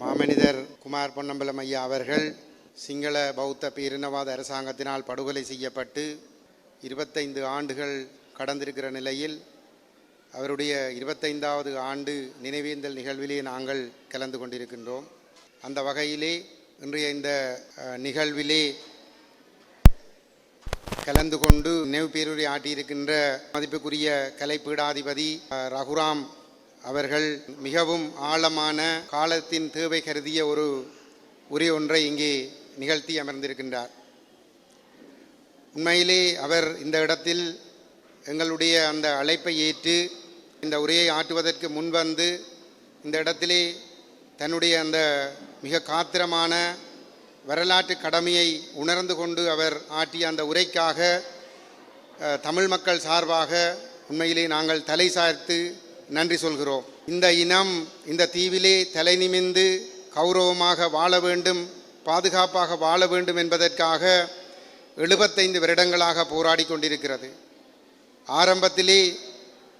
மாமனிதர் குமார் பொன்னம்பலம் ஐயா அவர்கள் சிங்கள பௌத்த பேரினவாத அரசாங்கத்தினால் படுகொலை செய்யப்பட்டு இருபத்தைந்து ஆண்டுகள் கடந்திருக்கிற நிலையில் அவருடைய இருபத்தைந்தாவது ஆண்டு நினைவேந்தல் நிகழ்விலே நாங்கள் கலந்து கொண்டிருக்கின்றோம். அந்த வகையிலே இன்றைய இந்த நிகழ்விலே கலந்து கொண்டு நினைவு பேருரை ஆட்டியிருக்கின்ற மதிப்புக்குரிய கலைப்பீடாதிபதி ரகுராம் அவர்கள் மிகவும் ஆழமான காலத்தின் தேவை கருதிய ஒரு உரை ஒன்றை இங்கே நிகழ்த்தி அமர்ந்திருக்கின்றார். உண்மையிலே அவர் இந்த இடத்தில் எங்களுடைய அந்த அழைப்பை ஏற்று இந்த உரையை ஆற்றுவதற்கு முன்வந்து இந்த இடத்திலே தன்னுடைய அந்த மிக காத்திரமான வரலாற்று கடமையை உணர்ந்து கொண்டு அவர் ஆற்றிய அந்த உரைக்காக தமிழ் மக்கள் சார்பாக உண்மையிலே நாங்கள் தலை சார்த்து நன்றி சொல்கிறோம். இந்த இனம் இந்த தீவிலே தலை நிமிந்து கௌரவமாக வாழ வேண்டும் பாதுகாப்பாக வாழ வேண்டும் என்பதற்காக எழுபத்தைந்து வருடங்களாக போராடி கொண்டிருக்கிறது. ஆரம்பத்திலே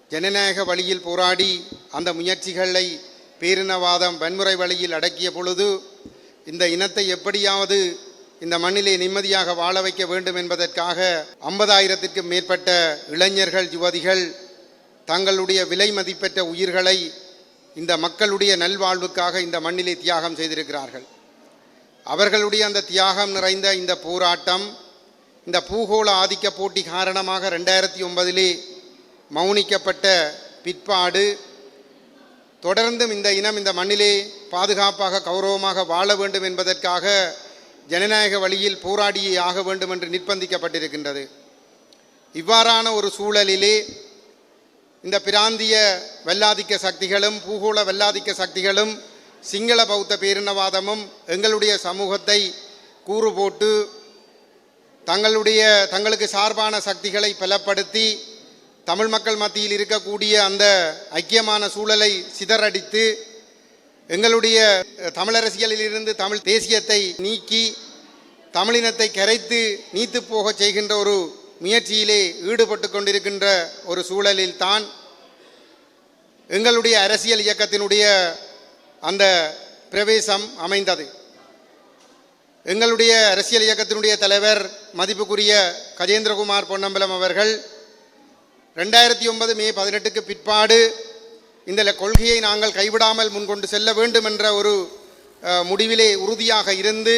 ஜனநாயக வழியில் போராடி அந்த முயற்சிகளை பேரினவாதம் வன்முறை வழியில் அடக்கிய பொழுது இந்த இனத்தை எப்படியாவது இந்த மண்ணிலே நிம்மதியாக வாழ வைக்க வேண்டும் என்பதற்காக ஐம்பதாயிரத்திற்கும் மேற்பட்ட இளைஞர்கள் யுவதிகள் தங்களுடைய விலை மதிப்பெற்ற உயிர்களை இந்த மக்களுடைய நல்வாழ்வுக்காக இந்த மண்ணிலே தியாகம் செய்திருக்கிறார்கள். அவர்களுடைய அந்த தியாகம் நிறைந்த இந்த போராட்டம் இந்த பூகோள ஆதிக்க போட்டி காரணமாக ரெண்டாயிரத்தி ஒன்பதிலே மௌனிக்கப்பட்ட பிற்பாடு தொடர்ந்தும் இந்த இனம் இந்த மண்ணிலே பாதுகாப்பாக கௌரவமாக வாழ வேண்டும் என்பதற்காக ஜனநாயக வழியில் போராடியே ஆக வேண்டும் என்று நிர்பந்திக்கப்பட்டிருக்கின்றது. இவ்வாறான ஒரு சூழலிலே இந்த பிராந்திய வல்லாதிக்க சக்திகளும் பூகோள வல்லாதிக்க சக்திகளும் சிங்கள பௌத்த பேரினவாதமும் எங்களுடைய சமூகத்தை கூறு போட்டு தங்களுடைய தங்களுக்கு சார்பான சக்திகளை பலப்படுத்தி தமிழ் மக்கள் மத்தியில் இருக்கக்கூடிய அந்த ஐக்கியமான சூழலை சிதறடித்து எங்களுடைய தமிழரசியலில் தமிழரசியலிலிருந்து தமிழ் தேசியத்தை நீக்கி தமிழினத்தை கரைத்து நீத்து போகச் செய்கின்ற ஒரு முயற்சியிலே ஈடுபட்டு கொண்டிருக்கின்ற ஒரு சூழலில்தான் எங்களுடைய அரசியல் இயக்கத்தினுடைய அந்த பிரவேசம் அமைந்தது. எங்களுடைய அரசியல் இயக்கத்தினுடைய தலைவர் மதிப்புக்குரிய கஜேந்திரகுமார் பொன்னம்பலம் அவர்கள் ரெண்டாயிரத்தி ஒன்பது மே பதினெட்டுக்கு பிற்பாடு இந்த கொள்கையை நாங்கள் கைவிடாமல் முன்கொண்டு செல்ல வேண்டும் என்ற ஒரு முடிவிலே உறுதியாக இருந்து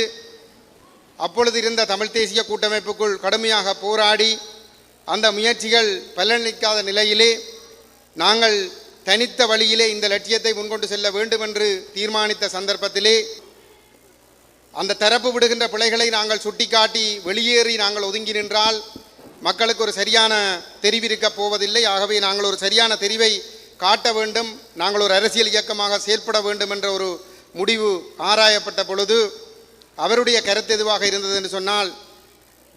அப்பொழுது இருந்த தமிழ் தேசிய கூட்டமைப்புக்குள் கடுமையாக போராடி அந்த முயற்சிகள் பலனளிக்காத நிலையிலே நாங்கள் தனித்த வழியிலே இந்த லட்சியத்தை முன்கொண்டு செல்ல வேண்டும் என்று தீர்மானித்த சந்தர்ப்பத்திலே அந்த தரப்பு விடுகின்ற பிழைகளை நாங்கள் சுட்டிக்காட்டி வெளியேறி நாங்கள் ஒதுங்கி நின்றால் மக்களுக்கு ஒரு சரியான தெரிவிருக்கப் போவதில்லை. ஆகவே நாங்கள் ஒரு சரியான தெரிவை காட்ட வேண்டும். நாங்கள் ஒரு அரசியல் இயக்கமாக செயல்பட வேண்டும் என்ற ஒரு முடிவு ஆராயப்பட்ட பொழுது அவருடைய கருத்து எதுவாக இருந்தது என்று சொன்னால்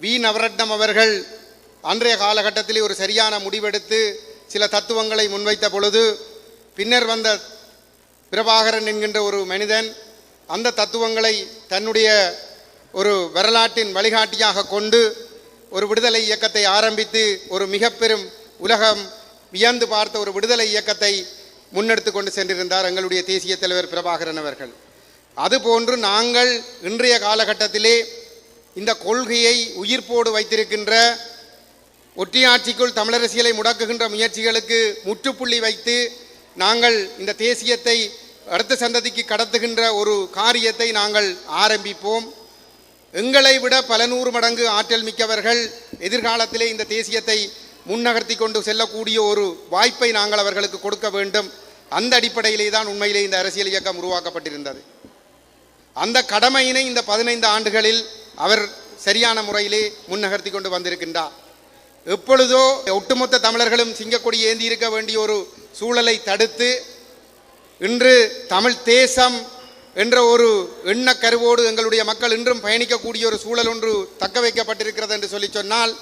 வி. நவரட்னம் அவர்கள் அன்றைய காலகட்டத்திலே ஒரு சரியான முடிவெடுத்து சில தத்துவங்களை முன்வைத்த பொழுது பின்னர் வந்த பிரபாகரன் என்கின்ற ஒரு மனிதன் அந்த தத்துவங்களை தன்னுடைய ஒரு வரலாற்றின் வழிகாட்டியாக கொண்டு ஒரு விடுதலை இயக்கத்தை ஆரம்பித்து ஒரு மிக பெரும் உலகம் வியந்து பார்த்த ஒரு விடுதலை இயக்கத்தை முன்னெடுத்து கொண்டு சென்றிருந்தார் எங்களுடைய தேசிய தலைவர் பிரபாகரன் அவர்கள். அதுபோன்று நாங்கள் இன்றைய காலகட்டத்திலே இந்த கொள்கையை உயிர்ப்போடு வைத்திருக்கின்ற ஒற்றியாட்சிக்குள் தமிழரசியலை முடக்குகின்ற முயற்சிகளுக்கு முற்றுப்புள்ளி வைத்து நாங்கள் இந்த தேசியத்தை அடுத்த சந்ததிக்கு கடத்துகின்ற ஒரு காரியத்தை நாங்கள் ஆரம்பிப்போம். எங்களை விட பல நூறு மடங்கு ஆற்றல் மிக்கவர்கள் எதிர்காலத்திலே இந்த தேசியத்தை முன்னகர்த்தி கொண்டு செல்லக்கூடிய ஒரு வாய்ப்பை நாங்கள் அவர்களுக்கு கொடுக்க வேண்டும். அந்த அடிப்படையிலே தான் உண்மையிலே இந்த அரசியல் இயக்கம் உருவாக்கப்பட்டிருந்தது. அந்த கடமையினை இந்த பதினைந்து ஆண்டுகளில் அவர் சரியான முறையிலே முன்னகர்த்தி கொண்டு வந்திருக்கின்றார். எப்பொழுதோ ஒட்டுமொத்த தமிழர்களும் சிங்கக்கொடி ஏந்தி இருக்க வேண்டிய ஒரு சூழலை தடுத்து இன்று தமிழ் தேசம் என்ற ஒரு எண்ணக்கருவோடு எங்களுடைய மக்கள் இன்றும் பயணிக்கக்கூடிய ஒரு சூழல் ஒன்று தக்க வைக்கப்பட்டிருக்கிறது என்று சொல்லி சொன்னால்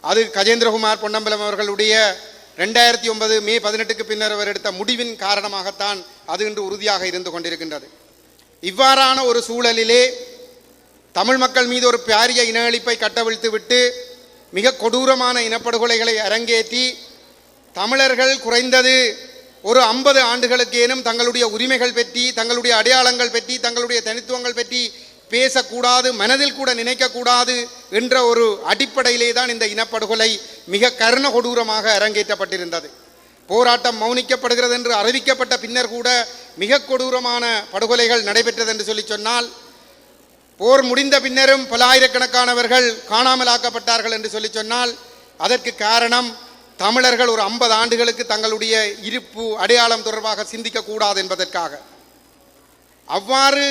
அது கஜேந்திரகுமார் பொன்னம்பலம் அவர்களுடைய ரெண்டாயிரத்தி ஒன்பது மே பதினெட்டுக்கு பின்னர் அவர் எடுத்த முடிவின் காரணமாகத்தான் அது இன்று உறுதியாக இருந்து கொண்டிருக்கின்றது. இவ்வாறான ஒரு சூழலிலே தமிழ் மக்கள் மீது ஒரு பாரிய இன அழிப்பை கட்டவிழ்த்து விட்டு மிக கொடூரமான இனப்படுகொலைகளை அரங்கேற்றி தமிழர்கள் குறைந்தது ஒரு ஐம்பது ஆண்டுகளுக்கேனும் தங்களுடைய உரிமைகள் பற்றி தங்களுடைய அடையாளங்கள் பற்றி தங்களுடைய தனித்துவங்கள் பற்றி பேசக்கூடாது மனதில் கூட நினைக்கக்கூடாது என்ற ஒரு அடிப்படையிலே தான் இந்த இனப்படுகொலை மிக கருண கொடூரமாக அரங்கேற்றப்பட்டிருந்தது. போராட்டம் மௌனிக்கப்படுகிறது என்று அறிவிக்கப்பட்ட பின்னர் கூட மிக கொடூரமான படுகொலைகள் நடைபெற்றது என்று சொல்லி சொன்னால் போர் முடிந்த பின்னரும் பல ஆயிரக்கணக்கானவர்கள் காணாமலாக்கப்பட்டார்கள் என்று சொல்லி சொன்னால் அதற்கு காரணம் தமிழர்கள் ஒரு ஐம்பது ஆண்டுகளுக்கு தங்களுடைய இருப்பு அடையாளம் தொடர்பாக சிந்திக்கக்கூடாது என்பதற்காக. அவ்வாறு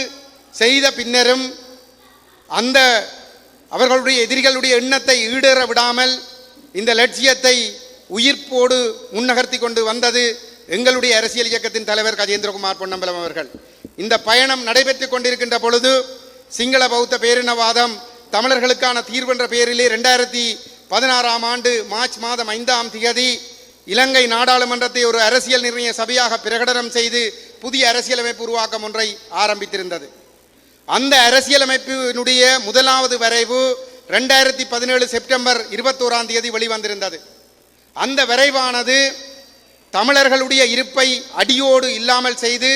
செய்த பின்னரும் அந்த அவர்களுடைய எதிரிகளுடைய எண்ணத்தை ஈடேற விடாமல் இந்த லட்சியத்தை உயிர்ப்போடு முன்னகர்த்தி கொண்டு வந்தது எங்களுடைய அரசியல் இயக்கத்தின் தலைவர் கஜேந்திரகுமார் பொன்னம்பலம் அவர்கள். இந்த பயணம் நடைபெற்று கொண்டிருக்கின்ற பொழுது சிங்கள பௌத்த பேரினவாதம் தமிழர்களுக்கான தீர்வு என்ற பெயரிலே ரெண்டாயிரத்தி பதினாறாம் ஆண்டு மார்ச் மாதம் ஐந்தாம் தேதி இலங்கை நாடாளுமன்றத்தை ஒரு அரசியல் நிர்ணய சபையாக பிரகடனம் செய்து புதிய அரசியலமைப்பு உருவாக்கம் ஒன்றை ஆரம்பித்திருந்தது. அந்த அரசியலமைப்பினுடைய முதலாவது வரைவு ரெண்டாயிரத்தி பதினேழு செப்டம்பர் இருபத்தோராம் தேதி வெளிவந்திருந்தது. அந்த வரைவானது தமிழர்களுடைய இருப்பை அடியோடு இல்லாமல் செய்து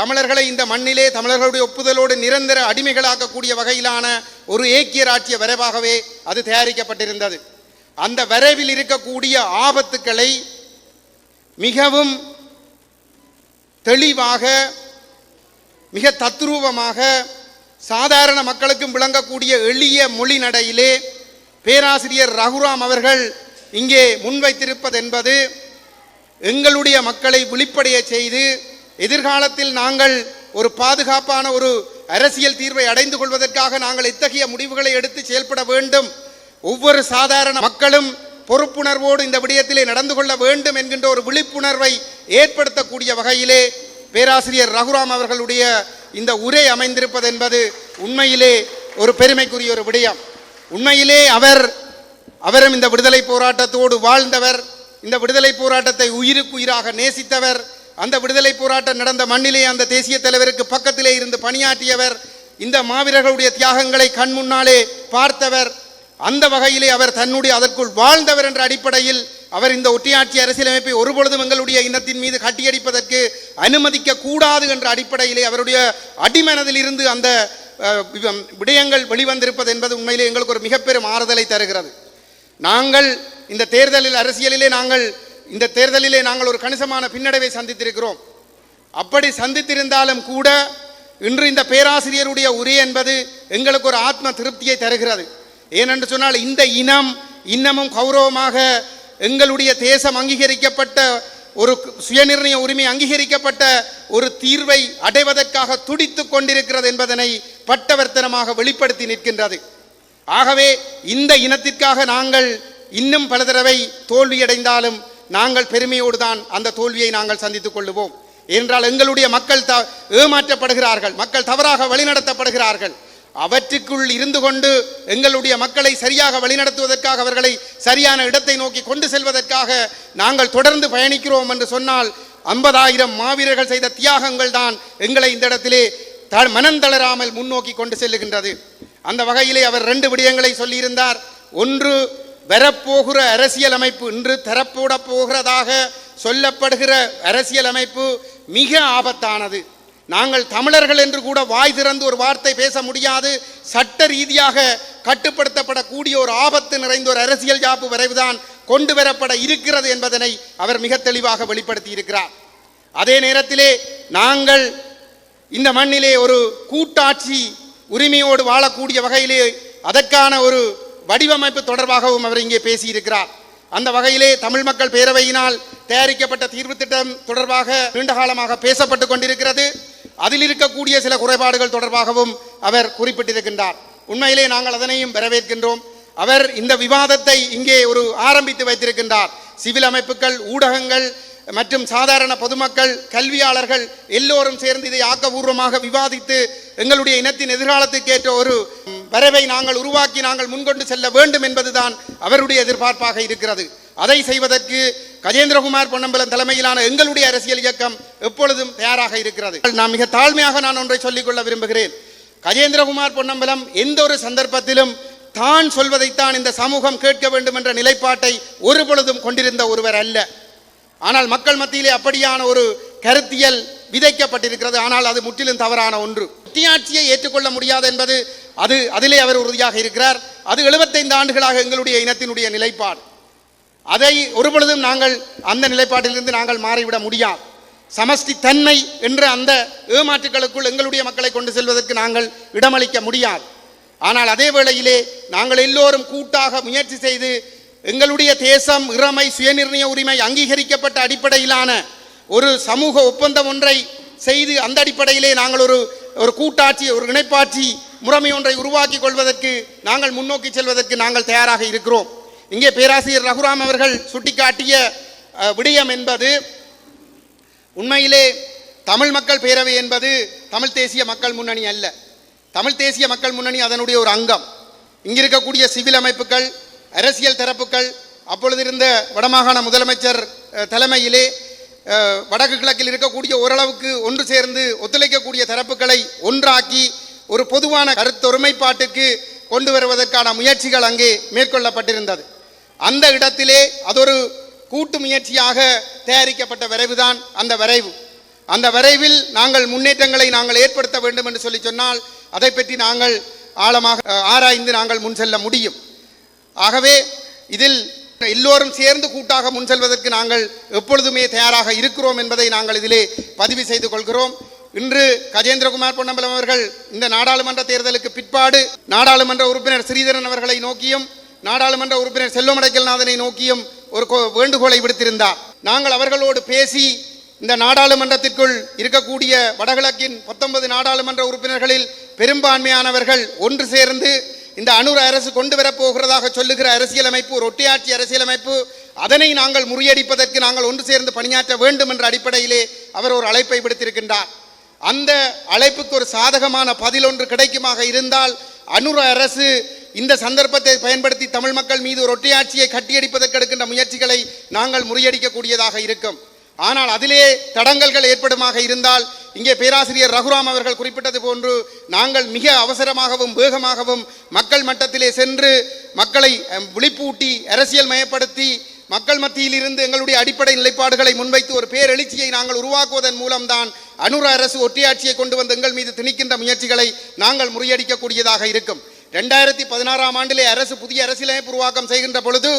தமிழர்களை இந்த மண்ணிலே தமிழர்களுடைய ஒப்புதலோடு நிரந்தர அடிமைகளாக்கக்கூடிய வகையிலான ஒரு ஏக்கிய ராட்சிய வரைவாகவே அது தயாரிக்கப்பட்டிருந்தது. அந்த வரைவில் இருக்கக்கூடிய ஆபத்துக்களை மிகவும் தெளிவாக மிக தத்ரூபமாக சாதாரண மக்களுக்கும் விளங்கக்கூடிய எளிய மொழி நடையிலே பேராசிரியர் ரகுராம் அவர்கள் இங்கே முன்வைத்திருப்பது என்பது எங்களுடைய மக்களை விழிப்படைய செய்து எதிர்காலத்தில் நாங்கள் ஒரு பாதுகாப்பான ஒரு அரசியல் தீர்வை அடைந்து கொள்வதற்காக நாங்கள் இத்தகைய முடிவுகளை எடுத்து செயல்பட வேண்டும். ஒவ்வொரு சாதாரண மக்களும் பொறுப்புணர்வோடு இந்த விடயத்திலே நடந்து கொள்ள வேண்டும் என்கின்ற ஒரு விழிப்புணர்வை ஏற்படுத்தக்கூடிய வகையிலே பேராசிரியர் ரகுராம் அவர்களுடைய இந்த உரை அமைந்திருப்பது என்பது உண்மையிலே ஒரு பெருமைக்குரிய ஒரு விடயம். உண்மையிலே அவர் அவரும் இந்த விடுதலை போராட்டத்தோடு வாழ்ந்தவர் இந்த விடுதலை போராட்டத்தை உயிருக்கு உயிராக நேசித்தவர் அந்த விடுதலை போராட்டம் நடந்த மண்ணிலே அந்த தேசிய தலைவருக்கு பக்கத்திலே இருந்து பணியாற்றியவர் இந்த மாவீரர்களுடைய தியாகங்களை கண் முன்னாலே பார்த்தவர் அந்த வகையிலே அவர் தன்னுடைய அதற்குள் வாழ்ந்தவர் என்ற அடிப்படையில் அவர் இந்த ஒட்டியாட்சி அரசியலமைப்பை ஒருபொழுதும் எங்களுடைய இனத்தின் மீது கட்டியடிப்பதற்கு அனுமதிக்க கூடாது என்ற அடிப்படையிலே அவருடைய அடிமனதில் இருந்து அந்த அஹ், விடயங்கள் வெளிவந்திருப்பது என்பது உண்மையிலே எங்களுக்கு ஒரு மிகப்பெரும் ஆறுதலை தருகிறது. நாங்கள் இந்த தேர்தலில் அரசியலிலே நாங்கள் இந்த தேர்தலிலே நாங்கள் ஒரு கணிசமான பின்னடைவை சந்தித்திருக்கிறோம். அப்படி சந்தித்திருந்தாலும் கூட இன்று இந்த பேராசிரியருடைய உரை என்பது எங்களுக்கு ஒரு ஆத்ம திருப்தியை தருகிறது. ஏனென்று சொன்னால் இந்த இனம் இன்னமும் கௌரவமாக எங்களுடைய தேசம் அங்கீகரிக்கப்பட்ட ஒரு சுயநிர்ணய உரிமை அங்கீகரிக்கப்பட்ட ஒரு தீர்வை அடைவதற்காக துடித்து கொண்டிருக்கிறது என்பதனை பட்டவர்த்தனமாக வெளிப்படுத்தி நிற்கின்றது. ஆகவே இந்த இனத்திற்காக நாங்கள் இன்னும் பல தடவை தோல்வியடைந்தாலும் நாங்கள் பெருமையோடு தான் அந்த தோல்வியை நாங்கள் சந்தித்துக் கொள்ளுவோம். என்றால் எங்களுடைய மக்கள் த ஏமாற்றப்படுகிறார்கள் மக்கள் தவறாக வழிநடத்தப்படுகிறார்கள். அவற்றுக்குள் இருந்து கொண்டு எங்களுடைய மக்களை சரியாக வழிநடத்துவதற்காக அவர்களை சரியான இடத்தை நோக்கி கொண்டு செல்வதற்காக நாங்கள் தொடர்ந்து பயணிக்கிறோம் என்று சொன்னால் ஐம்பதாயிரம் மாவீரர்கள் செய்த தியாகங்கள் தான் எங்களை இந்த இடத்திலே த மனந்தளராமல் முன்னோக்கி கொண்டு செல்லுகின்றது. அந்த வகையிலே அவர் ரெண்டு விடயங்களை சொல்லியிருந்தார். ஒன்று வரப்போகிற அரசியலமைப்பு இன்று தரப்போட போகிறதாக சொல்லப்படுகிற அரசியலமைப்பு மிக ஆபத்தானது. நாங்கள் தமிழர்கள் என்று கூட வாய் திறந்து ஒரு வார்த்தை பேச முடியாது. சட்ட ரீதியாக கட்டுப்படுத்தப்படக்கூடிய ஒரு ஆபத்து நிறைந்த ஒரு அரசியல் ஜாப்பு வரைவுதான் கொண்டு வரப்பட இருக்கிறது என்பதனை அவர் மிக தெளிவாக வெளிப்படுத்தி இருக்கிறார் அதே நேரத்திலே நாங்கள் இந்த மண்ணிலே ஒரு கூட்டாட்சி உரிமையோடு வாழக்கூடிய வகையிலே அதற்கான ஒரு வடிவமைப்பு தொடர்பாகவும் அவர் இங்கே பேசியிருக்கிறார். அந்த வகையிலே தமிழ் மக்கள் பேரவையினால் தயாரிக்கப்பட்ட தீர்வு திட்டம் தொடர்பாக நீண்ட காலமாக பேசப்பட்டு கொண்டிருக்கிறது. அதில் இருக்கக்கூடிய சில குறைபாடுகள் தொடர்பாகவும் அவர் குறிப்பிட்டிருக்கின்றார். உண்மையிலே நாங்கள் அதனையும் வரவேற்கின்றோம். அவர் இந்த விவாதத்தை இங்கே ஒரு ஆரம்பித்து வைத்திருக்கின்றார். சிவில் அமைப்புகள் ஊடகங்கள் மற்றும் சாதாரண பொதுமக்கள் கல்வியாளர்கள் எல்லோரும் சேர்ந்து இதை ஆக்கபூர்வமாக விவாதித்து எங்களுடைய இனத்தின் எதிர்காலத்துக்கேற்ற ஒரு வரவை நாங்கள் உருவாக்கி நாங்கள் முன்கொண்டு செல்ல வேண்டும் என்பதுதான் அவருடைய எதிர்பார்ப்பாக இருக்கிறது. அதை செய்வதற்கு கஜேந்திரகுமார் பொன்னம்பலம் தலைமையிலான எங்களுடைய அரசியல் இயக்கம் எப்பொழுதும் தயாராக இருக்கிறது. நான் மிக தாழ்மையாக நான் ஒன்றை சொல்லிக்கொள்ள விரும்புகிறேன். கஜேந்திரகுமார் பொன்னம்பலம் எந்த ஒரு சந்தர்ப்பத்திலும் தான் சொல்வதைத்தான் இந்த சமூகம் கேட்க வேண்டும் என்ற நிலைப்பாட்டை ஒரு பொழுதும் கொண்டிருந்த ஒருவர் அல்ல. ஆனால் மக்கள் மத்தியிலே அப்படியான ஒரு கருத்தியல் விதைக்கப்பட்டிருக்கிறது. ஆனால் அது முற்றிலும் தவறான ஒன்று. குட்டியாட்சியை ஏற்றுக்கொள்ள முடியாது என்பது அது அதிலே அவர் உறுதியாக இருக்கிறார். அது 75 ஆண்டுகளாக எங்களுடைய இனத்தினுடைய நிலைப்பாடு. அதை ஒருபொழுதும் நாங்கள் அந்த நிலைப்பாட்டிலிருந்து நாங்கள் மாறிவிட முடியாது. சமஷ்டி தன்மை என்ற அந்த ஏமாற்றுகளுக்குள் எங்களுடைய மக்களை கொண்டு செல்வதற்கு நாங்கள் இடமளிக்க முடியாது. ஆனால் அதே வேளையிலே நாங்கள் எல்லோரும் கூட்டாக முயற்சி செய்து எங்களுடைய தேசம் இறமை சுயநிர்ணய உரிமை அங்கீகரிக்கப்பட்ட அடிப்படையிலான ஒரு சமூக ஒப்பந்தம் ஒன்றை செய்து அந்த அடிப்படையிலே நாங்கள் ஒரு ஒரு கூட்டாட்சி ஒரு இணைப்பாட்சி முறைமை ஒன்றை உருவாக்கி கொள்வதற்கு நாங்கள் முன்னோக்கி செல்வதற்கு நாங்கள் தயாராக இருக்கிறோம். இங்கே பேராசிரியர் ரகுராம் அவர்கள் சுட்டிக்காட்டிய விடயம் என்பது உண்மையிலே தமிழ் மக்கள் பேரவை என்பது தமிழ் தேசிய மக்கள் முன்னணி அல்ல. தமிழ் தேசிய மக்கள் முன்னணி அதனுடைய ஒரு அங்கம். இங்கிருக்கக்கூடிய சிவில் அமைப்புகள் அரசியல் தரப்புகள் அப்பொழுது இருந்த வடமாகாண முதலமைச்சர் தலைமையிலே வடக்கு கிழக்கில் இருக்கக்கூடிய ஓரளவுக்கு ஒன்று சேர்ந்து ஒத்துழைக்கக்கூடிய தரப்புகளை ஒன்றாக்கி ஒரு பொதுவான கருத்தொருமைப்பாட்டுக்கு கொண்டு வருவதற்கான முயற்சிகள் அங்கே மேற்கொள்ளப்பட்டிருந்தது. அந்த இடத்திலே அதொரு கூட்டு முயற்சியாக தயாரிக்கப்பட்ட வரைவுதான் அந்த வரைவு. அந்த வரைவில் நாங்கள் முன்னேற்றங்களை நாங்கள் ஏற்படுத்த வேண்டும் என்று சொல்லி சொன்னால் அதை பற்றி நாங்கள் ஆழமாக ஆராய்ந்து நாங்கள் முன் செல்ல முடியும். ஆகவே இதில் எல்லோரும் சேர்ந்து கூட்டாக முன் செல்வதற்கு நாங்கள் எப்பொழுதுமே தயாராக இருக்கிறோம் என்பதை நாங்கள் இதிலே பதிவு செய்து கொள்கிறோம். இன்று கஜேந்திரகுமார் பொன்னம்பலம் அவர்கள் இந்த நாடாளுமன்ற தேர்தலுக்கு பிற்பாடு நாடாளுமன்ற உறுப்பினர் ஸ்ரீதரன் அவர்களை நோக்கியும் நாடாளுமன்ற உறுப்பினர் செல்வமடைக்கல்நாதனை நோக்கியும் ஒரு கோ- வேண்டுகோளை விடுத்திருந்தார். நாங்கள் அவர்களோடு பேசி இந்த நாடாளுமன்றத்திற்குள் இருக்கக்கூடிய வடகிழக்கின் பத்தொன்பது நாடாளுமன்ற உறுப்பினர்களில் பெரும்பான்மையானவர்கள் ஒன்று சேர்ந்து இந்த அனுர அரசு கொண்டு வரப்போகிறதாக சொல்லுகிற அரசியலமைப்பு ஒரு ஒட்டியாட்சி அரசியலமைப்பு அதனை நாங்கள் முறியடிப்பதற்கு நாங்கள் ஒன்று சேர்ந்து பணியாற்ற வேண்டும் என்ற அடிப்படையிலே அவர் ஒரு அழைப்பை விடுத்திருக்கின்றார். அந்த அழைப்புக்கு ஒரு சாதகமான பதில் ஒன்று கிடைக்குமாக இருந்தால் அனுர அரசு இந்த சந்தர்ப்பத்தை பயன்படுத்தி தமிழ் மக்கள் மீது ஒரு ஒற்றையாட்சியை கட்டியடிப்பதற்கு எடுக்கின்ற முயற்சிகளை நாங்கள் முறியடிக்கக்கூடியதாக இருக்கும். ஆனால் அதிலே தடங்கல்கள் ஏற்படுமாக இருந்தால் இங்கே பேராசிரியர் ரகுராம் அவர்கள் குறிப்பிட்டது போன்று நாங்கள் மிக அவசரமாகவும் வேகமாகவும் மக்கள் மட்டத்திலே சென்று மக்களை விழிப்பூட்டி அரசியல் மயப்படுத்தி மக்கள் மத்தியில் இருந்து எங்களுடைய அடிப்படை நிலைப்பாடுகளை முன்வைத்து ஒரு பேரெழுச்சியை நாங்கள் உருவாக்குவதன் மூலம்தான் அனுர அரசு ஒற்றையாட்சியை கொண்டு வந்து எங்கள் மீது திணிக்கின்ற முயற்சிகளை நாங்கள் முறியடிக்கக்கூடியதாக இருக்கும். ரெண்டாயிரத்தி பதினாறாம் ஆண்டிலே அரசு புதிய அரசியலமைப்பு உருவாக்கம் செய்கின்ற பொழுது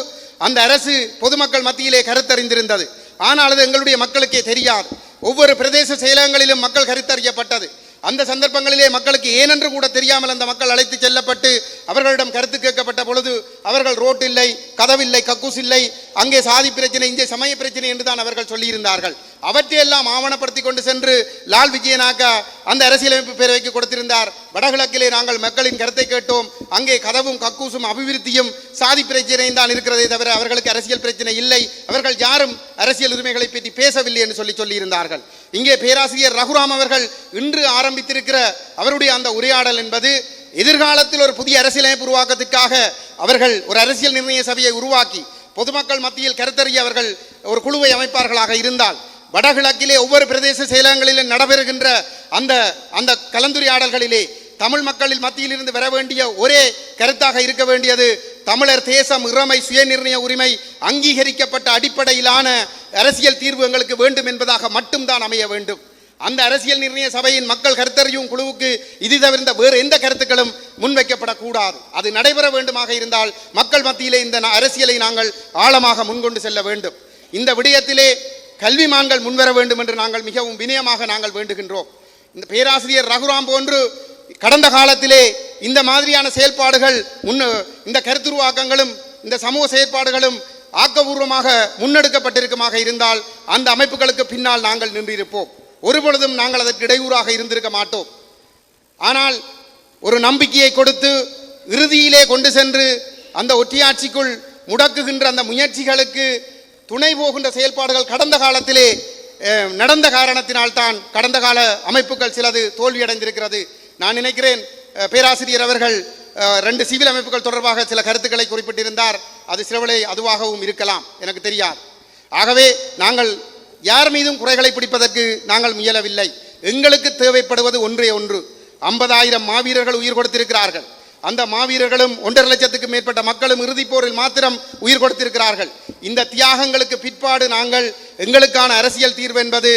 அந்த அரசு பொதுமக்கள் மத்தியிலே கருத்தறிந்திருந்தது. ஆனால் அது எங்களுடைய மக்களுக்கே தெரியாது. ஒவ்வொரு பிரதேச செயலகங்களிலும் மக்கள் கருத்தறியப்பட்டது. அந்த சந்தர்ப்பங்களிலே மக்களுக்கு ஏனென்று கூட தெரியாமல் அந்த மக்கள் அழைத்து செல்லப்பட்டு அவர்களிடம் கருத்து கேட்கப்பட்ட பொழுது அவர்கள் ரோட் இல்லை கதவில்லை கக்கூஸ் இல்லை அங்கே சாதி பிரச்சனை இங்கே சமய பிரச்சனை என்று தான் அவர்கள் சொல்லியிருந்தார்கள். அவற்றையெல்லாம் ஆவணப்படுத்தி கொண்டு சென்று லால் விஜயநாயக்கா அந்த அரசியலமைப்பு பேரவைக்கு கொடுத்திருந்தார். வடகிழக்கிலே நாங்கள் மக்களின் கருத்தை கேட்டோம். அங்கே கதவும் கக்கூசும் அபிவிருத்தியும் சாதி பிரச்சனையும் தான் இருக்கிறதே தவிர அவர்களுக்கு அரசியல் பிரச்சனை இல்லை. அவர்கள் யாரும் அரசியல் உரிமைகளை பற்றி பேசவில்லை என்று சொல்லி சொல்லியிருந்தார்கள். இங்கே பேராசிரியர் ரகுராம் அவர்கள் இன்று ஆரம்பித்திருக்கிற அவருடைய அந்த உரையாடல் என்பது எதிர்காலத்தில் ஒரு புதிய அரசியலமைப்பு உருவாக்கத்திற்காக அவர்கள் ஒரு அரசியல் நிர்ணய சபையை உருவாக்கி பொதுமக்கள் மத்தியில் கருத்தறிய அவர்கள் ஒரு குழுவை அமைப்பார்களாக இருந்தால் வடகிழக்கிலே ஒவ்வொரு பிரதேச செயலகங்களிலும் நடைபெறுகின்ற அந்த அந்த கலந்துரையாடல்களிலே தமிழ் மக்களில் மத்தியில் இருந்து வர வேண்டிய ஒரே கருத்தாக இருக்க வேண்டியது தமிழர் தேசம் இறமை சுயநிர்ணய உரிமை அங்கீகரிக்கப்பட்ட அடிப்படையிலான அரசியல் தீர்வு எங்களுக்கு வேண்டும் என்பதாக மட்டும்தான் அமைய வேண்டும். அந்த அரசியல் நிர்ணய சபையின் மக்கள் கருத்தறியும் குழுவுக்கு இது தவிர்த்த வேறு எந்த கருத்துக்களும் முன்வைக்கப்படக்கூடாது. அது நடைபெற வேண்டுமாக இருந்தால் மக்கள் மத்தியிலே இந்த அரசியலை நாங்கள் ஆழமாக முன்கொண்டு செல்ல வேண்டும். இந்த விடயத்திலே கல்விமான்கள் முன்வர வேண்டும் என்று நாங்கள் மிகவும் வினயமாக நாங்கள் வேண்டுகின்றோம். இந்த பேராசிரியர் ரகுராம் போன்று கடந்த காலத்திலே இந்த மாதிரியான செயல்பாடுகள் முன் இந்த கருத்துருவாக்கங்களும் இந்த சமூக செயற்பாடுகளும் ஆக்கபூர்வமாக முன்னெடுக்கப்பட்டிருக்குமாக இருந்தால் அந்த அமைப்புகளுக்கு பின்னால் நாங்கள் நின்றிருப்போம். ஒருபொழுதும் நாங்கள் அதற்கு இடையூறாக இருந்திருக்க மாட்டோம். ஆனால் ஒரு நம்பிக்கையை கொடுத்து இறுதியிலே கொண்டு சென்று அந்த ஒற்றியாட்சிக்குள் முடக்குகின்ற அந்த முயற்சிகளுக்கு துணை போகின்ற செயல்பாடுகள் கடந்த காலத்திலே நடந்த காரணத்தினால்தான் கடந்த கால அமைப்புகள் சிலது தோல்வியடைந்திருக்கிறது. நான் நினைக்கிறேன் பேராசிரியர் அவர்கள் ரெண்டு சிவில் அமைப்புகள் தொடர்பாக சில கருத்துக்களை குறிப்பிட்டிருந்தார். அது சிலவளை அதுவாகவும் இருக்கலாம் எனக்கு தெரியாது. ஆகவே நாங்கள் யார் மீதும் குறைகளை பிடிப்பதற்கு நாங்கள் முயலவில்லை. எங்களுக்கு தேவைப்படுவது ஒன்றே ஒன்று. ஐம்பதாயிரம் மாவீரர்கள் உயிர் கொடுத்திருக்கிறார்கள். அந்த மாவீரர்களும் ஒன்றரை லட்சத்துக்கும் மேற்பட்ட மக்களும் இறுதிப் போரில் மாத்திரம் உயிர் கொடுத்திருக்கிறார்கள். இந்த தியாகங்களுக்கு பிற்பாடு நாங்கள் எங்களுக்கான அரசியல் தீர்வு என்பது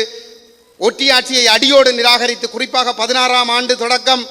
ஒட்டியாட்சியை அடியோடு நிராகரித்து குறிப்பாக பதினாறாம் ஆண்டு தொடக்கம்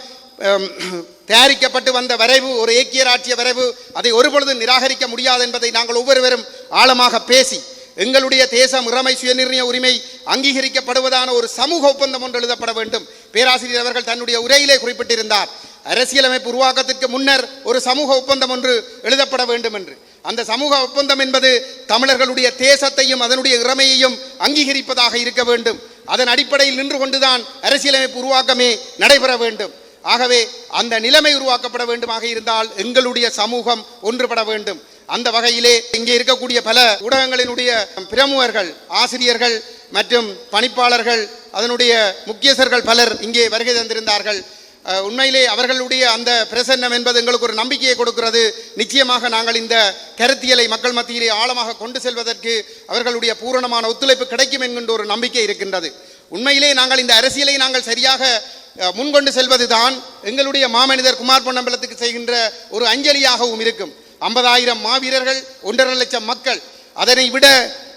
தயாரிக்கப்பட்டு வந்த வரைவு ஒரு ஏக்கியர் ஆட்சிய வரைவு அதை ஒருபொழுதும் நிராகரிக்க முடியாது என்பதை நாங்கள் ஒவ்வொருவரும் ஆழமாக பேசி எங்களுடைய தேசம் இறமை சுயநிர்ணய உரிமை அங்கீகரிக்கப்படுவதான ஒரு சமூக ஒப்பந்தம் ஒன்று எழுதப்பட வேண்டும். பேராசிரியர் அவர்கள் தன்னுடைய உரையிலே குறிப்பிட்டிருந்தார். அரசியலமைப்பு உருவாக்கத்திற்கு முன்னர் ஒரு சமூக ஒப்பந்தம் ஒன்று எழுதப்பட வேண்டும் என்று அந்த சமூக ஒப்பந்தம் என்பது தமிழர்களுடைய தேசத்தையும் அதனுடைய இறமையையும் அங்கீகரிப்பதாக இருக்க வேண்டும். அதன் அடிப்படையில் நின்று கொண்டுதான் அரசியலமைப்பு உருவாக்கமே நடைபெற வேண்டும். ஆகவே அந்த நிலைமை உருவாக்கப்பட வேண்டுமாக இருந்தால் எங்களுடைய சமூகம் ஒன்றுபட வேண்டும். அந்த வகையிலே இங்கே இருக்கக்கூடிய பல ஊடகங்களினுடைய பிரமுகர்கள் ஆசிரியர்கள் மற்றும் பணிப்பாளர்கள் அதனுடைய முக்கியஸ்தர்கள் பலர் இங்கே வருகை தந்திருந்தார்கள். உண்மையிலே அவர்களுடைய அந்த பிரசன்னம் என்பது எங்களுக்கு ஒரு நம்பிக்கையை கொடுக்கிறது. நிச்சயமாக நாங்கள் இந்த கருத்தியலை மக்கள் மத்தியிலே ஆழமாக கொண்டு செல்வதற்கு அவர்களுடைய பூரணமான ஒத்துழைப்பு கிடைக்கும் என்கின்ற ஒரு நம்பிக்கை இருக்கின்றது. உண்மையிலே நாங்கள் இந்த அரசியலை நாங்கள் சரியாக முன்கொண்டு முன்கொண்டு செல்வதுதான் எங்களுடைய மாமனிதர் குமார் பொன்னம்பலத்துக்கு செய்கின்ற ஒரு அஞ்சலியாகவும் இருக்கும். ஐம்பதாயிரம் மாவீரர்கள் ஒன்றரை லட்சம் மக்கள் அதனை விட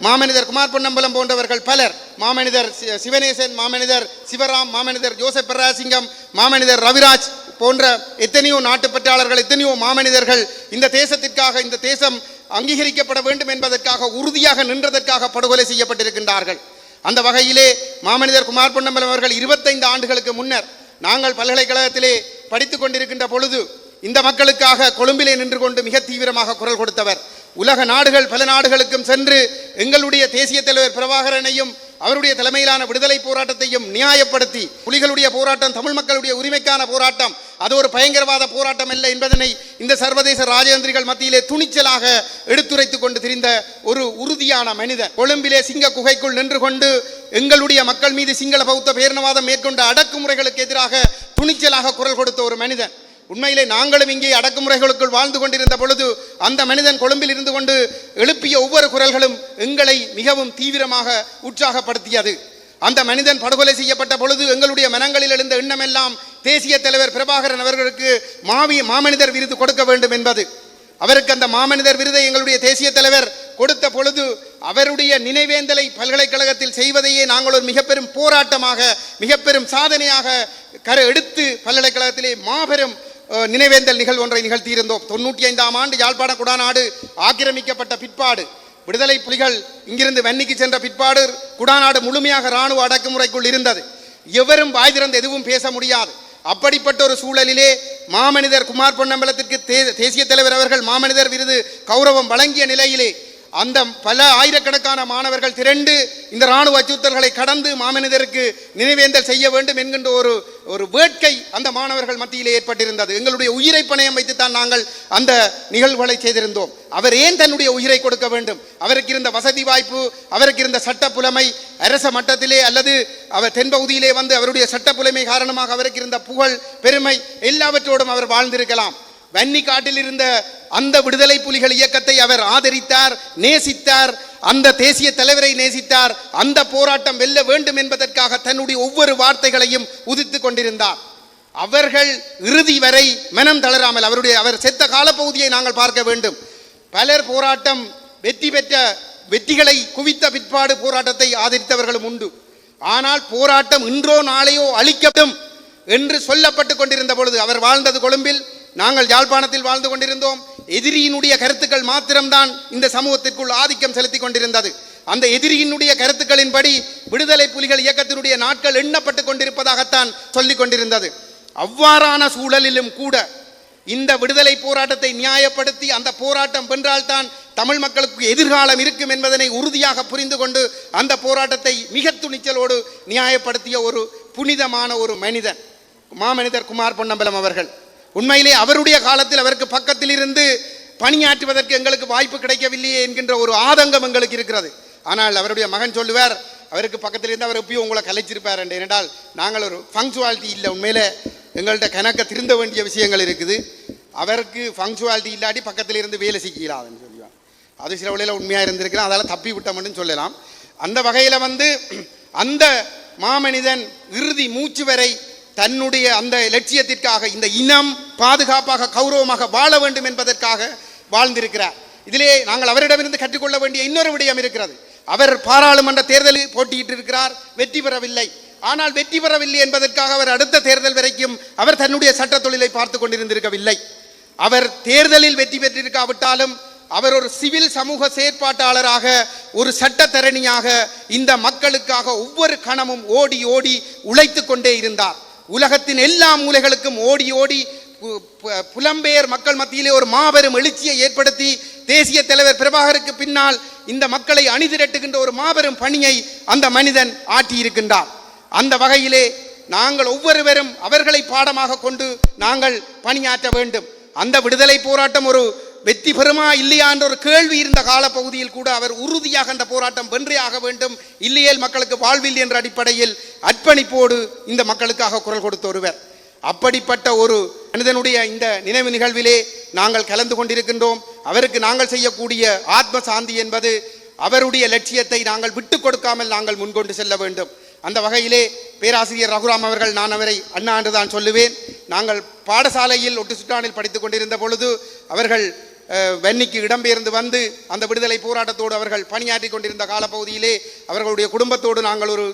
மாமனிதர் குமார் பொன்னம்பலம் போன்றவர்கள் பலர் மாமனிதர் சி- சிவனேசன் மாமனிதர் சிவராம் மாமனிதர் ஜோசப் பிரராசிங்கம் மாமனிதர் ரவிராஜ் போன்ற எத்தனையோ நாட்டுப்பற்றாளர்கள் எத்தனையோ மாமனிதர்கள் இந்த தேசத்திற்காக இந்த தேசம் அங்கீகரிக்கப்பட வேண்டும் என்பதற்காக உறுதியாக நின்றதற்காக படுகொலை செய்யப்பட்டிருக்கின்றார்கள். அந்த வகையிலே மாமனிதர் குமார் பொன்னம்பலம் அவர்கள் இருபத்தைந்து ஆண்டுகளுக்கு முன்னர் நாங்கள் பல்கலைக்கழகத்திலே படித்துக் கொண்டிருக்கின்ற பொழுது இந்த மக்களுக்காக கொழும்பிலே நின்று கொண்டு மிக தீவிரமாக குரல் கொடுத்தவர். உலக நாடுகள் பல நாடுகளுக்கும் சென்று எங்களுடைய தேசிய தலைவர் பிரபாகரனையும் அவருடைய தலைமையிலான விடுதலை போராட்டத்தையும் நியாயப்படுத்தி புலிகளுடைய போராட்டம் தமிழ் மக்களுடைய உரிமைக்கான போராட்டம் அது ஒரு பயங்கரவாத போராட்டம் அல்ல என்பதனை இந்த சர்வதேச ராஜதந்திரிகள் மத்தியிலே துணிச்சலாக எடுத்துரைத்து கொண்டு திரிந்த ஒரு உறுதியான மனிதன். கொழும்பிலே சிங்க குகைக்குள் நின்று கொண்டு எங்களுடைய மக்கள் மீது சிங்கள பௌத்த பேரினவாதம் மேற்கொண்ட அடக்குமுறைகளுக்கு எதிராக துணிச்சலாக குரல் கொடுத்த ஒரு மனிதன். உண்மையிலே நாங்களும் இங்கே அடக்குமுறைகளுக்குள் வாழ்ந்து கொண்டிருந்த பொழுது அந்த மனிதன் கொழும்பில் இருந்து கொண்டு எழுப்பிய ஒவ்வொரு குரல்களும் எங்களை மிகவும் தீவிரமாக உற்சாகப்படுத்தியது. அந்த மனிதன் படுகொலை செய்யப்பட்ட பொழுது எங்களுடைய மனங்களில் எழுந்த எண்ணமெல்லாம் தேசிய தலைவர் பிரபாகரன் அவர்களுக்கு மாவி மாமனிதர் விருது கொடுக்க வேண்டும் என்பது. அவருக்கு அந்த மாமனிதர் விருதை எங்களுடைய தேசிய தலைவர் கொடுத்த பொழுது அவருடைய நினைவேந்தலை பல்கலைக்கழகத்தில் செய்வதையே நாங்கள் ஒரு மிக பெரும் போராட்டமாக மிக பெரும் சாதனையாக கரு எடுத்து பல்கலைக்கழகத்திலே மாபெரும் நினைவேந்தல் நிகழ்வு ஒன்றை நிகழ்த்தியிருந்தோம். தொண்ணூற்றி ஐந்தாம் ஆண்டு யாழ்ப்பாண குடாநாடு ஆக்கிரமிக்கப்பட்ட பிற்பாடு விடுதலை புலிகள் இங்கிருந்து வன்னிக்கு சென்ற பிற்பாடு குடாநாடு முழுமையாக இராணுவ அடக்குமுறைக்குள் இருந்தது. எவரும் வாய் திறந்து எதுவும் பேச முடியாது. அப்படிப்பட்ட ஒரு சூழலிலே மாமனிதர் குமார் பொன்னம்பலத்திற்கு தே- தேசிய தலைவர் அவர்கள் மாமனிதர் விருது கௌரவம் வழங்கிய நிலையிலே அந்த பல ஆயிரக்கணக்கான மாணவர்கள் திரண்டு இந்த இராணுவ அச்சுறுத்தல்களை கடந்து மாமனிதருக்கு நினைவேந்தல் செய்ய வேண்டும் என்கின்ற ஒரு ஒரு வேட்கை அந்த மாணவர்கள் மத்தியிலே ஏற்பட்டிருந்தது. எங்களுடைய உயிரை பணயம் வைத்துத்தான் நாங்கள் அந்த நிகழ்வுகளை செய்திருந்தோம். அவர் ஏன் தன்னுடைய உயிரை கொடுக்க வேண்டும்? அவருக்கு இருந்த வசதி வாய்ப்பு அவருக்கு இருந்த சட்ட புலமை அரச மட்டத்திலே அல்லது அவர் தென்பகுதியிலே வந்து அவருடைய சட்ட புலமை காரணமாக அவருக்கு இருந்த புகழ் பெருமை எல்லாவற்றோடும் அவர் வாழ்ந்திருக்கலாம். வன்னி காட்டில் இருந்த அந்த விடுதலை புலிகள் இயக்கத்தை அவர் ஆதரித்தார் நேசித்தார். அந்த தேசிய தலைவரை நேசித்தார். அந்த போராட்டம் வெல்ல வேண்டும் என்பதற்காக தன்னுடைய ஒவ்வொரு வார்த்தைகளையும் உதித்து கொண்டிருந்தார். அவர்கள் இறுதி வரை மனம் தளராமல் அவருடைய அவர் செத்த காலப்பகுதியை நாங்கள் பார்க்க வேண்டும். பலர் போராட்டம் வெற்றி பெற்ற வெற்றிகளை குவித்த பிற்பாடு போராட்டத்தை ஆதரித்தவர்களும் உண்டு. ஆனால் போராட்டம் இன்றோ நாளையோ அழிக்கப்படும் என்று சொல்லப்பட்டு கொண்டிருந்த பொழுது அவர் வாழ்ந்தது கொழும்பில் நாங்கள் யாழ்ப்பாணத்தில் வாழ்ந்து கொண்டிருந்தோம். எதிரியினுடைய கருத்துக்கள் மாத்திரம்தான் இந்த சமூகத்திற்குள் ஆதிக்கம் செலுத்தி கொண்டிருந்தது. அந்த எதிரியினுடைய கருத்துக்களின்படி விடுதலை புலிகள் இயக்கத்தினுடைய நாட்கள் எண்ணப்பட்டு கொண்டிருப்பதாகத்தான் சொல்லிக் கொண்டிருந்தது. அவ்வாறான சூழலிலும் கூட இந்த விடுதலை போராட்டத்தை நியாயப்படுத்தி அந்த போராட்டம் வென்றால்தான் தமிழ் மக்களுக்கு எதிர்காலம் இருக்கும் என்பதனை உறுதியாக புரிந்து கொண்டு அந்த போராட்டத்தை மிக துணிச்சலோடு நியாயப்படுத்திய ஒரு புனிதமான ஒரு மனிதன் மாமனிதர் குமார் பொன்னம்பலம் அவர்கள். உண்மையிலே அவருடைய காலத்தில் அவருக்கு பக்கத்தில் இருந்து பணியாற்றுவதற்கு எங்களுக்கு வாய்ப்பு கிடைக்கவில்லையே என்கின்ற ஒரு ஆதங்கம் எங்களுக்கு இருக்கிறது. ஆனால் அவருடைய மகன் சொல்லுவார் அவருக்கு பக்கத்தில் இருந்து அவர் எப்பயும் உங்களை கலைச்சிருப்பார் என்று. ஏனென்றால் நாங்கள் ஒரு ஃபங்க்சுவாலிட்டி இல்லை. உண்மையில் எங்கள்கிட்ட கணக்க திருந்த வேண்டிய விஷயங்கள் இருக்குது. அவருக்கு ஃபங்க்சுவாலிட்டி இல்லாட்டி பக்கத்தில் இருந்து வேலை சிக்கலாதுன்னு சொல்லுவார். அது சில வழியில் உண்மையாக இருந்திருக்கலாம். அதால் தப்பி விட்டோம்னு சொல்லலாம். அந்த வகையில் வந்து அந்த மாமனிதன் இறுதி மூச்சு வரை தன்னுடைய அந்த லட்சியத்திற்காக இந்த இனம் பாதுகாப்பாக கௌரவமாக வாழ வேண்டும் என்பதற்காக வாழ்ந்திருக்கிறார். இதிலே நாங்கள் அவரிடமிருந்து கற்றுக்கொள்ள வேண்டிய இன்னொரு விடயம் இருக்கிறது. அவர் பாராளுமன்ற தேர்தலில் போட்டியிட்டு இருக்கிறார் வெற்றி பெறவில்லை. ஆனால் வெற்றி பெறவில்லை என்பதற்காக அவர் அடுத்த தேர்தல் வரைக்கும் அவர் தன்னுடைய சட்ட தொழிலை பார்த்து கொண்டிருந்திருக்கவில்லை. அவர் தேர்தலில் வெற்றி பெற்றிருக்காவிட்டாலும் அவர் ஒரு சிவில் சமூக செயற்பாட்டாளராக ஒரு சட்டத்தரணியாக இந்த மக்களுக்காக ஒவ்வொரு கணமும் ஓடி ஓடி உழைத்து கொண்டே இருந்தார். உலகத்தின் எல்லா மூலைகளுக்கும் ஓடி ஓடி பு- புலம்பெயர் மக்கள் மத்தியிலே ஒரு மாபெரும் எழுச்சியை ஏற்படுத்தி தேசிய தலைவர் பிரபாகருக்கு பின்னால் இந்த மக்களை அணிதிரட்டுகின்ற ஒரு மாபெரும் பணியை அந்த மனிதன் ஆற்றியிருக்கின்றார். அந்த வகையிலே நாங்கள் ஒவ்வொருவரும் அவர்களை பாடமாக கொண்டு நாங்கள் பணியாற்ற வேண்டும். அந்த விடுதலை போராட்டம் ஒரு வெற்றி பெறுமா இல்லையா என்ற ஒரு கேள்வி இருந்த காலப்பகுதியில் கூட அவர் உறுதியாக அந்த போராட்டம் வென்றே ஆக வேண்டும். இல்லையேல் மக்களுக்கு வாழ்வில் என்ற அடிப்படையில் அர்ப்பணிப்போடு இந்த மக்களுக்காக குரல் கொடுத்த ஒருவர் அப்படிப்பட்ட ஒரு மனிதனுடைய இந்த நினைவு நிகழ்விலே நாங்கள் கலந்து கொண்டிருக்கின்றோம். அவருக்கு நாங்கள் செய்யக்கூடிய ஆத்ம சாந்தி என்பது அவருடைய லட்சியத்தை நாங்கள் விட்டு கொடுக்காமல் நாங்கள் முன்கொண்டு செல்ல வேண்டும். அந்த வகையிலே பேராசிரியர் ரகுராம் அவர்கள் நான் அவரை அண்ணா என்று தான் சொல்லுவேன். நாங்கள் பாடசாலையில் ஒட்டு சுற்றானில் படித்துக் கொண்டிருந்த பொழுது அவர்கள் வென்னிக்கு வன்னிக்கு இடம்பெயர்ந்து வந்து அந்த விடுதலை போராட்டத்தோடு அவர்கள் பணியாற்றி கொண்டிருந்த காலப்பகுதியிலே அவர்களுடைய குடும்பத்தோடு நாங்கள் ஒரு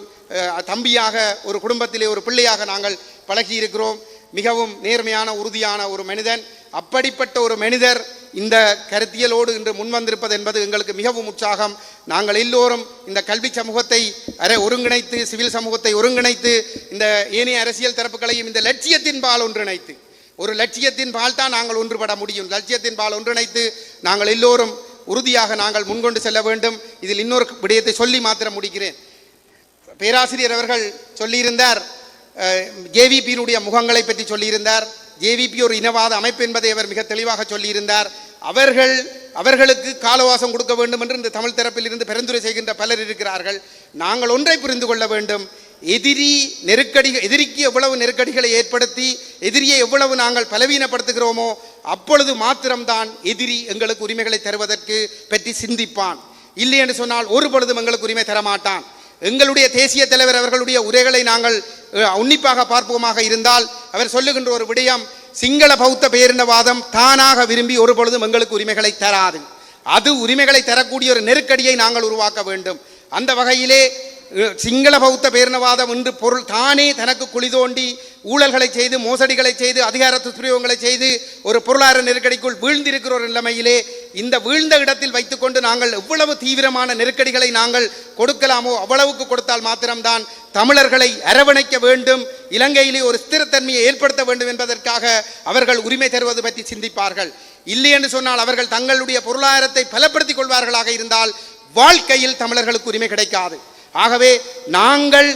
தம்பியாக ஒரு குடும்பத்திலே ஒரு பிள்ளையாக நாங்கள் பழகி இருக்கிறோம் மிகவும் நேர்மையான உறுதியான ஒரு மனிதன். அப்படிப்பட்ட ஒரு மனிதர் இந்த கருத்தியலோடு இன்று முன்வந்திருப்பது என்பது எங்களுக்கு மிகவும் உற்சாகம். நாங்கள் எல்லோரும் இந்த கல்வி சமூகத்தை அரை ஒருங்கிணைத்து சிவில் சமூகத்தை ஒருங்கிணைத்து இந்த ஏனைய அரசியல் தரப்புகளையும் இந்த லட்சியத்தின் பால் ஒன்றிணைத்து ஒரு லட்சியத்தின் பால் தான் நாங்கள் ஒன்றுபட முடியும். லட்சியத்தின் பால் ஒன்றிணைத்து நாங்கள் எல்லோரும் உறுதியாக நாங்கள் முன்கொண்டு செல்ல வேண்டும். இதில் இன்னொரு விடயத்தை சொல்லி மாத்திரம் முடிக்கிறேன். பேராசிரியர் அவர்கள் சொல்லியிருந்தார் ஜேவிபியினுடைய முகங்களை பற்றி சொல்லியிருந்தார். ஜேவிபி ஒரு இனவாத அமைப்பு என்பதை அவர் மிக தெளிவாக சொல்லியிருந்தார். அவர்கள் அவர்களுக்கு காலவாசம் கொடுக்க வேண்டும் என்று இந்த தமிழ் தரப்பில் இருந்து பரிந்துரை செய்கின்ற பலர் இருக்கிறார்கள். நாங்கள் ஒன்றை புரிந்து கொள்ள வேண்டும். எதிரி நெருக்கடி எதிரிக்கு எவ்வளவு நெருக்கடிகளை ஏற்படுத்தி எதிரியை எவ்வளவு நாங்கள் பலவீனப்படுத்துகிறோமோ அப்பொழுது மாத்திரம்தான் எதிரி எங்களுக்கு உரிமைகளை தருவதற்கு பற்றி சிந்திப்பான். இல்லை என்று சொன்னால் ஒரு பொழுதும் எங்களுக்கு உரிமை தரமாட்டான். எங்களுடைய தேசிய தலைவர் அவர்களுடைய உரைகளை நாங்கள் உன்னிப்பாக பார்ப்போமாக இருந்தால் அவர் சொல்லுகின்ற ஒரு விடயம் சிங்கள பௌத்த பேரினவாதம் தானாக விரும்பி ஒரு பொழுதும் எங்களுக்கு உரிமைகளை தராது. அது உரிமைகளை தரக்கூடிய ஒரு நெருக்கடியை நாங்கள் உருவாக்க வேண்டும். அந்த வகையிலே சிங்கள பௌத்த பேரினவாதம் என்று பொருள் தானே தனக்கு குழி தோண்டி ஊழல்களை செய்து மோசடிகளை செய்து அதிகார துஷ்பிரயோகங்களை செய்து ஒரு பொருளாதார நெருக்கடிக்குள் வீழ்ந்திருக்கிற ஒரு நிலைமையிலே இந்த வீழ்ந்த இடத்தில் வைத்துக்கொண்டு நாங்கள் எவ்வளவு தீவிரமான நெருக்கடிகளை நாங்கள் கொடுக்கலாமோ அவ்வளவுக்கு கொடுத்தால் மாத்திரம்தான் தமிழர்களை அரவணைக்க வேண்டும் இலங்கையிலே ஒரு ஸ்திரத்தன்மையை ஏற்படுத்த வேண்டும் என்பதற்காக அவர்கள் உரிமை தருவது பற்றி சிந்திப்பார்கள். இல்லை என்று சொன்னால் அவர்கள் தங்களுடைய பொருளாதாரத்தை பலப்படுத்திக் கொள்வார்களாக இருந்தால் வாழ்க்கையில் தமிழர்களுக்கு உரிமை கிடைக்காது. ஆகவே நாங்கள்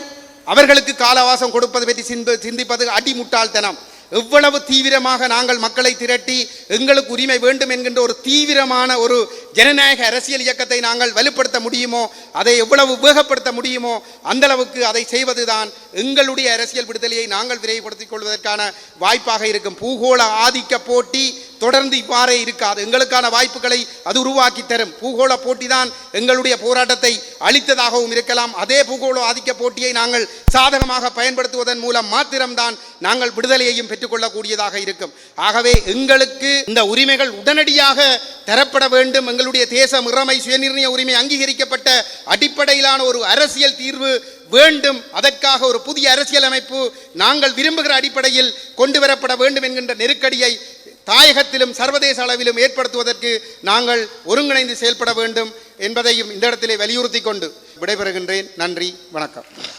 அவர்களுக்கு காலவாசம் கொடுப்பது பற்றி சிந்து சிந்திப்பது அடிமுட்டாள்தனம். எவ்வளவு தீவிரமாக நாங்கள் மக்களை திரட்டி எங்களுக்கு உரிமை வேண்டும் என்கின்ற ஒரு தீவிரமான ஒரு ஜனநாயக அரசியல் இயக்கத்தை நாங்கள் வலுப்படுத்த முடியுமோ அதை எவ்வளவு உபயோகப்படுத்த முடியுமோ அந்தளவுக்கு அதை செய்வதுதான் எங்களுடைய அரசியல் விடுதலையை நாங்கள் விரைவுபடுத்திக் கொள்வதற்கான வாய்ப்பாக இருக்கும். பூகோள ஆதிக்க போட்டி தொடர்ந்து இவ்வாறே இருக்காது. எங்களுக்கான வாய்ப்புகளை அது உருவாக்கி தரும். பூகோள போட்டி தான் எங்களுடைய போராட்டத்தை அளித்ததாகவும் இருக்கலாம். அதே பூகோள ஆதிக்க போட்டியை நாங்கள் சாதகமாக பயன்படுத்துவதன் மூலம் மாத்திரம்தான் நாங்கள் விடுதலையையும் பெற்றுக்கொள்ளக்கூடியதாக இருக்கும். ஆகவே எங்களுக்கு இந்த உரிமைகள் உடனடியாக தரப்பட வேண்டும். எங்களுடைய தேச முறைமை சுயநிர்ணய உரிமை அங்கீகரிக்கப்பட்ட அடிப்படையிலான ஒரு அரசியல் தீர்வு வேண்டும். அதற்காக ஒரு புதிய அரசியல் அமைப்பு நாங்கள் விரும்புகிற அடிப்படையில் கொண்டு வரப்பட வேண்டும் என்கின்ற நெருக்கடியை தாயகத்திலும் சர்வதேச அளவிலும் ஏற்படுத்துவதற்கு நாங்கள் ஒருங்கிணைந்து செயல்பட வேண்டும் என்பதையும் இந்த இடத்திலே வலியுறுத்தி கொண்டு விடைபெறுகின்றேன். நன்றி. வணக்கம்.